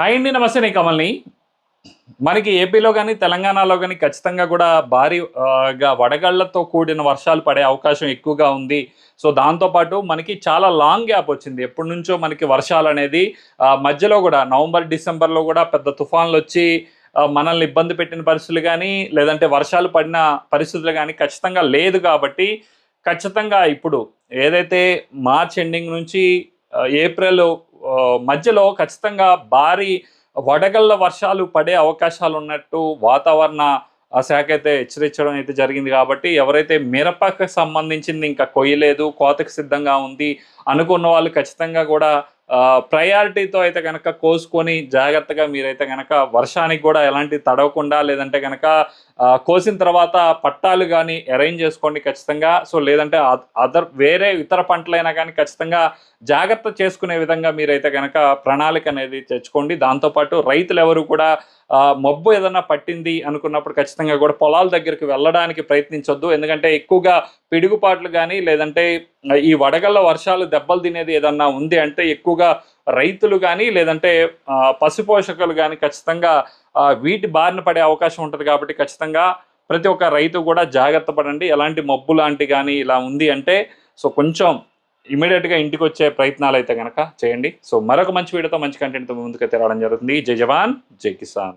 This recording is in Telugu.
హాయ్ అండి నమస్తే నేను కమల్ని. మనకి ఏపీలో కానీ తెలంగాణలో కానీ ఖచ్చితంగా కూడా భారీగా వడగళ్ళతో కూడిన వర్షాలు పడే అవకాశం ఎక్కువగా ఉంది. సో దాంతోపాటు మనకి చాలా లాంగ్ గ్యాప్ వచ్చింది. ఎప్పటి నుంచో మనకి వర్షాలు అనేది మధ్యలో కూడా నవంబర్ డిసెంబర్లో కూడా పెద్ద తుఫాన్లు వచ్చి మనల్ని ఇబ్బంది పెట్టిన పరిస్థితులు కానీ లేదంటే వర్షాలు పడిన పరిస్థితులు కానీ ఖచ్చితంగా లేదు కాబట్టి ఖచ్చితంగా ఇప్పుడు ఏదైతే మార్చ్ ఎండింగ్ నుంచి ఏప్రిల్ మధ్యలో ఖచ్చితంగా భారీ వడగళ్ళ వర్షాలు పడే అవకాశాలు ఉన్నట్టు వాతావరణ ఆ శాఖ అయితే హెచ్చరించడం అయితే జరిగింది కాబట్టి ఎవరైతే మిరపకు సంబంధించింది ఇంకా కొయ్యలేదు కోతకు సిద్ధంగా ఉంది అనుకున్న వాళ్ళు ఖచ్చితంగా కూడా ప్రయారిటీతో అయితే కనుక కోసుకొని జాగ్రత్తగా మీరైతే కనుక వర్షానికి కూడా ఎలాంటి తడవకుండా లేదంటే కనుక కోసిన తర్వాత పట్టాలు కానీ అరేంజ్ చేసుకోండి ఖచ్చితంగా. సో లేదంటే అదర్ వేరే ఇతర పంటలైనా కానీ ఖచ్చితంగా జాగ్రత్త చేసుకునే విధంగా మీరైతే కనుక ప్రణాళిక అనేది తెచ్చుకోండి. దాంతోపాటు రైతులు ఎవరు కూడా మబ్బు ఏదైనా పట్టింది అనుకున్నప్పుడు ఖచ్చితంగా కూడా పొలాల దగ్గరికి వెళ్ళడానికి ప్రయత్నించొద్దు. ఎందుకంటే ఎక్కువగా పిడుగుపాట్లు కానీ లేదంటే ఈ వడగళ్ళ వర్షాలు దెబ్బలు తినేది ఏదన్నా ఉంది అంటే ఎక్కువగా రైతులు కానీ లేదంటే పశుపోషకులు కానీ ఖచ్చితంగా వీటి బారిన పడే అవకాశం ఉంటుంది కాబట్టి ఖచ్చితంగా ప్రతి ఒక్క రైతు కూడా జాగ్రత్త పడండి. ఎలాంటి మబ్బు లాంటి కానీ ఇలా ఉంది అంటే సో కొంచెం ఇమీడియట్గా ఇంటికి వచ్చే ప్రయత్నాలు అయితే కనుక చేయండి. సో మరొక మంచి వీడియోతో మంచి కంటెంట్తో ముందుకు అయితే రావడం జరుగుతుంది. జై జవాన్ జై కిసాన్.